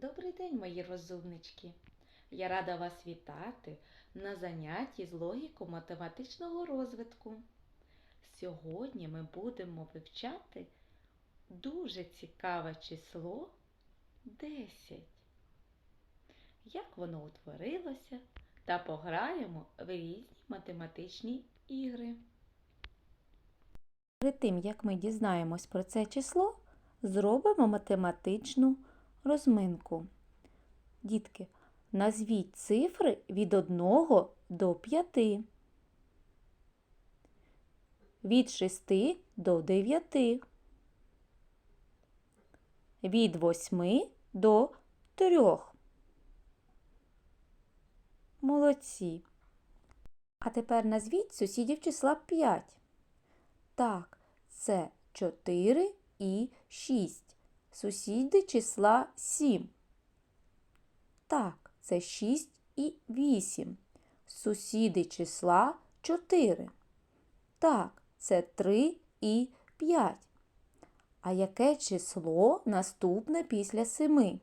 Добрий день, мої розумнички! Я рада вас вітати на занятті з логіко-математичного розвитку. Сьогодні ми будемо вивчати дуже цікаве число 10. Як воно утворилося, та пограємо в різні математичні ігри. Перед тим, як ми дізнаємось про це число, зробимо математичну розминку. Дітки, назвіть цифри від 1 до 5. Від 6 до 9. Від 8 до 3. Молодці. А тепер назвіть сусідів числа 5. Так, це 4 і 6. Сусіди числа 7. Так, це 6 і 8. Сусіди числа 4. Так, це 3 і 5. А яке число наступне після 7?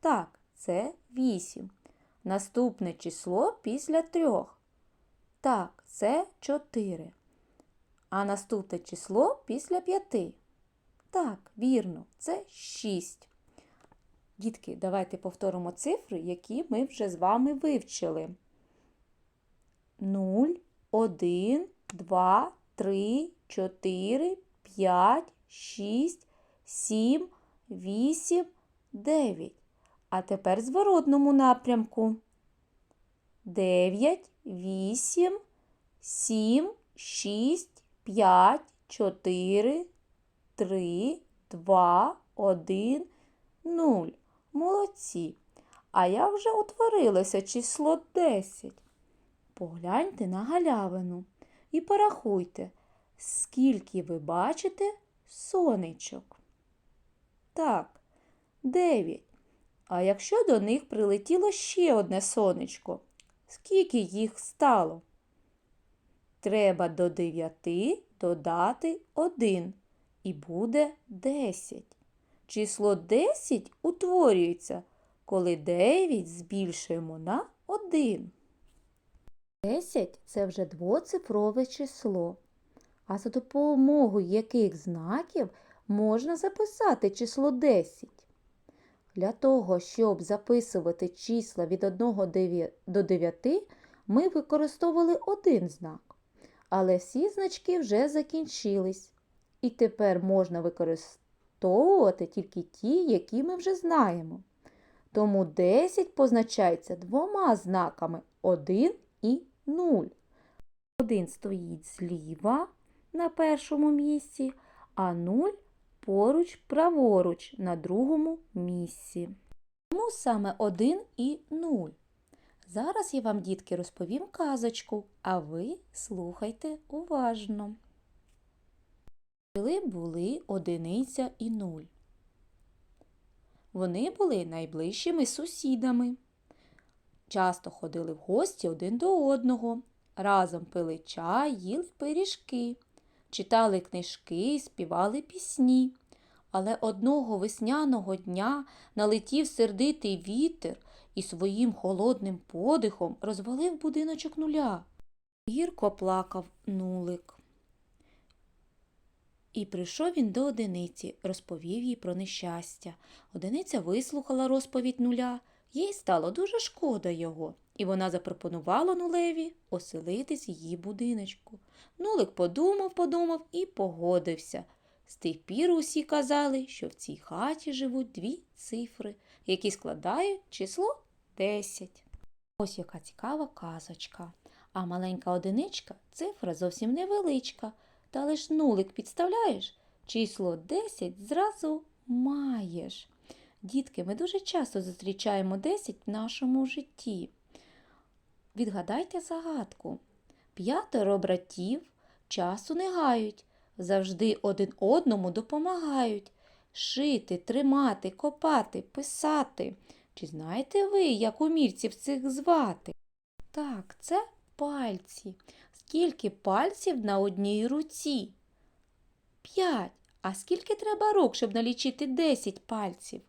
Так, це 8. Наступне число після 3. Так, це 4. А наступне число після 5. Так, вірно, це 6. Дітки, давайте повторимо цифри, які ми вже з вами вивчили. 0, 1, 2, 3, 4, 5, 6, 7, 8, 9. А тепер в зворотному напрямку. 9, 8, 7, 6, 5, 4, 3, 2, 1, 0. Молодці. А як вже утворилося число 10? Погляньте на галявину і порахуйте, скільки ви бачите сонечок. Так, 9. А якщо до них прилетіло ще одне сонечко, скільки їх стало? Треба до 9 додати 1 і буде 10. Число 10 утворюється, коли 9 збільшуємо на 1. 10 це вже двоцифрове число. А за допомогою яких знаків можна записати число 10? Для того, щоб записувати числа від 1 до 9, ми використовували один знак. Але всі значки вже закінчились. І тепер можна використовувати тільки ті, які ми вже знаємо. Тому 10 позначається двома знаками 1 і 0. Один стоїть зліва на першому місці, а 0 поруч праворуч на другому місці. Тому саме 1 і 0. Зараз я вам, дітки, розповім казочку, а ви слухайте уважно. Жили були одиниця і нуль. Вони були найближчими сусідами. Часто ходили в гості один до одного, разом пили чай, їли пиріжки, читали книжки, співали пісні. Але одного весняного дня налетів сердитий вітер і своїм холодним подихом розвалив будиночок нуля. Гірко плакав нулик. І прийшов він до одиниці, розповів їй про нещастя. Одиниця вислухала розповідь нуля, їй стало дуже шкода його, і вона запропонувала нулеві оселитись її будиночку. Нулик подумав, подумав і погодився. З тих пір усі казали, що в цій хаті живуть дві цифри, які складають число 10. Ось яка цікава казочка. А маленька одиничка цифра зовсім невеличка. Та лиш нулик підставляєш, число 10 зразу маєш. Дітки, ми дуже часто зустрічаємо 10 в нашому житті. Відгадайте загадку. П'ятеро братів часу не гають, завжди один одному допомагають. Шити, тримати, копати, писати. Чи знаєте ви, як умільців цих звати? Так, це пальці. Скільки пальців на одній руці? П'ять. А скільки треба рук, щоб налічити 10 пальців?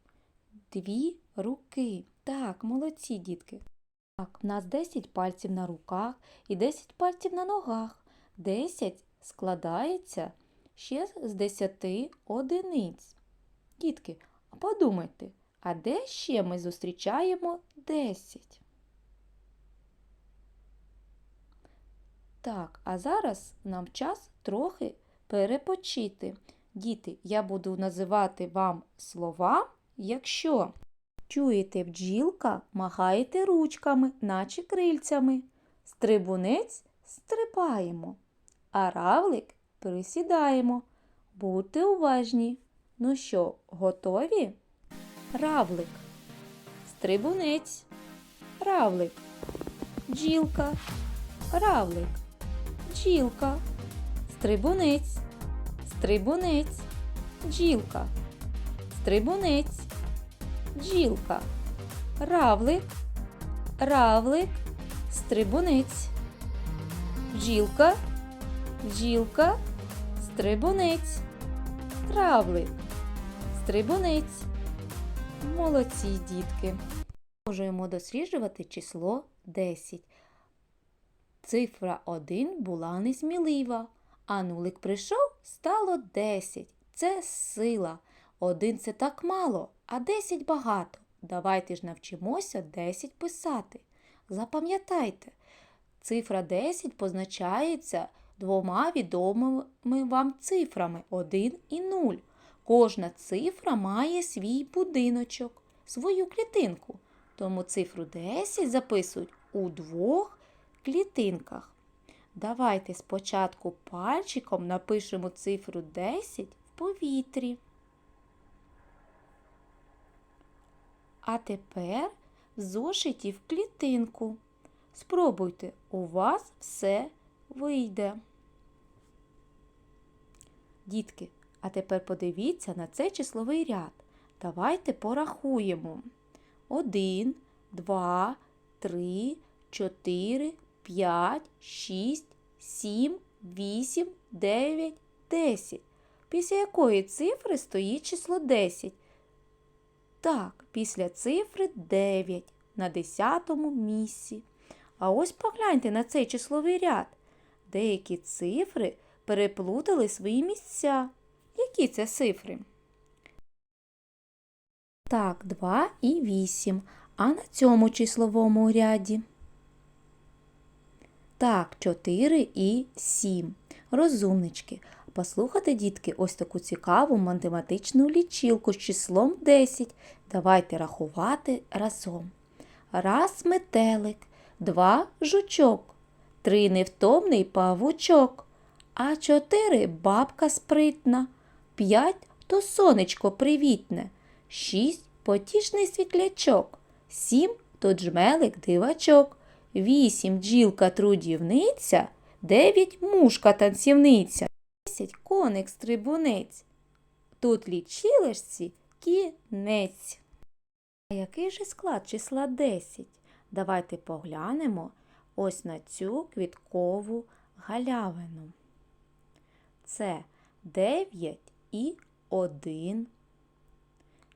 дві руки. Так, молодці, дітки. Так, в нас 10 пальців на руках і 10 пальців на ногах. 10 складається ще з 10 одиниць. Дітки, подумайте, а де ще ми зустрічаємо 10? Так, а зараз нам час трохи перепочити. Діти, я буду називати вам слова, якщо чуєте бджілка, махаєте ручками, наче крильцями. Стрибунець стрибаємо, а равлик присідаємо. Будьте уважні. Ну що, готові? Равлик, стрибунець, равлик, бджілка, равлик, бджілка, стрибунець, стрибунець, бджілка, стрибунець, бджілка, равлик, равлик, стрибунець, бджілка, бджілка, стрибунець, равлик, стрибунець. Молодці, дітки. Можемо досліджувати число 10. Цифра 1 була несмілива, а нулик прийшов, стало 10. Це сила. Один це так мало, а 10 багато. Давайте ж навчимося 10 писати. Запам'ятайте, цифра 10 позначається двома відомими вам цифрами 1 і 0. Кожна цифра має свій будиночок, свою клітинку. Тому цифру 10 записують у двох клітинках. Давайте спочатку пальчиком напишемо цифру 10 в повітрі. А тепер в зошиті в клітинку. Спробуйте, у вас все вийде. Дітки, а тепер подивіться на цей числовий ряд. Давайте порахуємо. 1, 2, 3, 4, 5, 6, 7, 8, 9, 10. Після якої цифри стоїть число 10? Так, після цифри 9 на 10 місці. А ось погляньте на цей числовий ряд. Деякі цифри переплутали свої місця. Які це цифри? Так, 2 і 8. А на цьому числовому ряді? Так, 4 і 7. Розумнички. Послухайте, дітки, ось таку цікаву математичну лічилку з числом 10. Давайте рахувати разом. Раз метелик, два жучок, три невтомний павучок, а чотири бабка спритна, п'ять то сонечко привітне, шість потішний світлячок, сім то джмелик дивачок, вісім бджілка трудівниця, дев'ять мушка танцівниця, десять коник стрибунець. Тут лічилишці кінець. А який же склад числа 10? Давайте поглянемо ось на цю квіткову галявину. Це 9 і 1.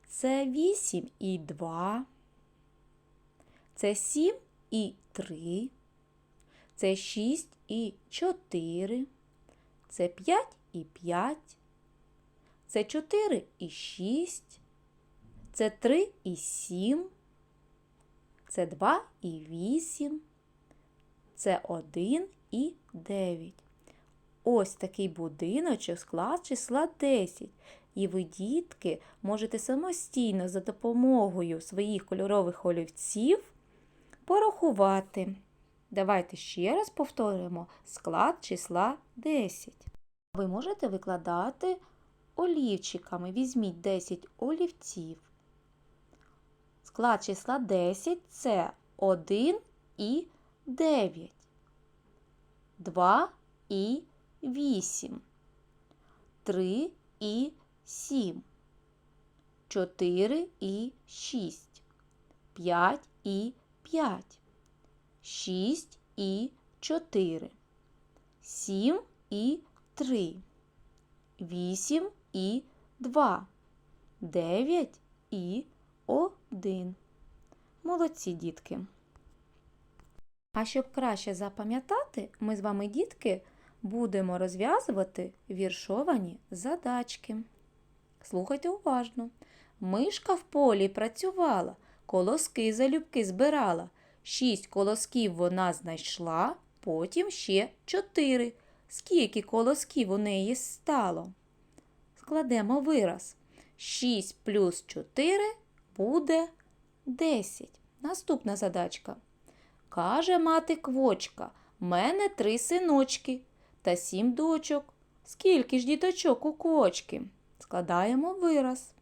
Це 8 і 2. Це 7 і 3. Це 6 і 4. Це 5 і 5. Це 4 і 6. Це 3 і 7. Це 2 і 8. Це 1 і 9. Ось такий будиночок склад числа 10. І ви, дітки, можете самостійно за допомогою своїх кольорових олівців порахувати. Давайте ще раз повторимо склад числа 10. Ви можете викладати олівчиками. Візьміть 10 олівців. Склад числа 10 це 1 і 9, 2 і 8, 3 і 7, 4 і 6, 5 і 5, 6 і 4, 7 і 3, 8 і 2, 9 і 1. Молодці, дітки. А щоб краще запам'ятати, ми з вами, дітки, будемо розв'язувати віршовані задачки. Слухайте уважно. Мишка в полі працювала, колоски залюбки збирала. Шість колосків вона знайшла, потім ще чотири. Скільки колосків у неї стало? Складемо вираз. 6 плюс 4 буде 10. Наступна задачка. Каже мати квочка, мене три синочки та сім дочок. Скільки ж діточок у квочки? Складаємо вираз.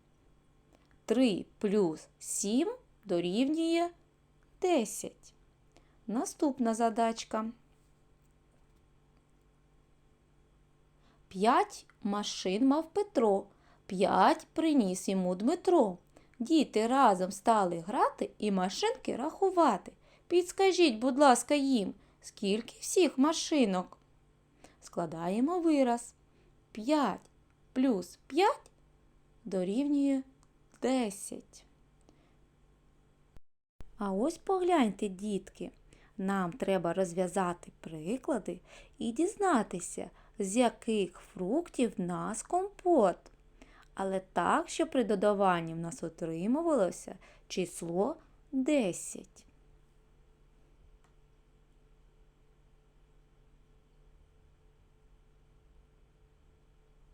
3 плюс 7 дорівнює 10. Наступна задачка. 5 машин мав Петро, 5 приніс йому Дмитро. Діти разом стали грати і машинки рахувати. Підскажіть, будь ласка, їм, скільки всіх машинок? Складаємо вираз. 5 плюс 5 дорівнює 10. А ось погляньте, дітки, нам треба розв'язати приклади і дізнатися, з яких фруктів в нас компот. Але так, що при додаванні в нас отримувалося число 10.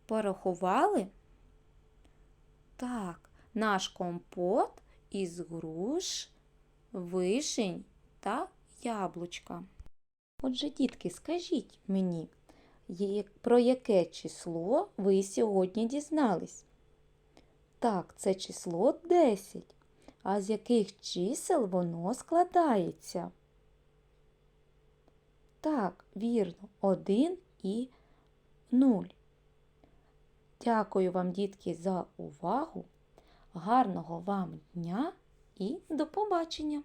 Порахували? Так, наш компот із груш, вишень та яблучка. Отже, дітки, скажіть мені, про яке число ви сьогодні дізнались? Так, це число 10. А з яких чисел воно складається? Так, вірно, 1 і 0. Дякую вам, дітки, за увагу. Гарного вам дня і до побачення!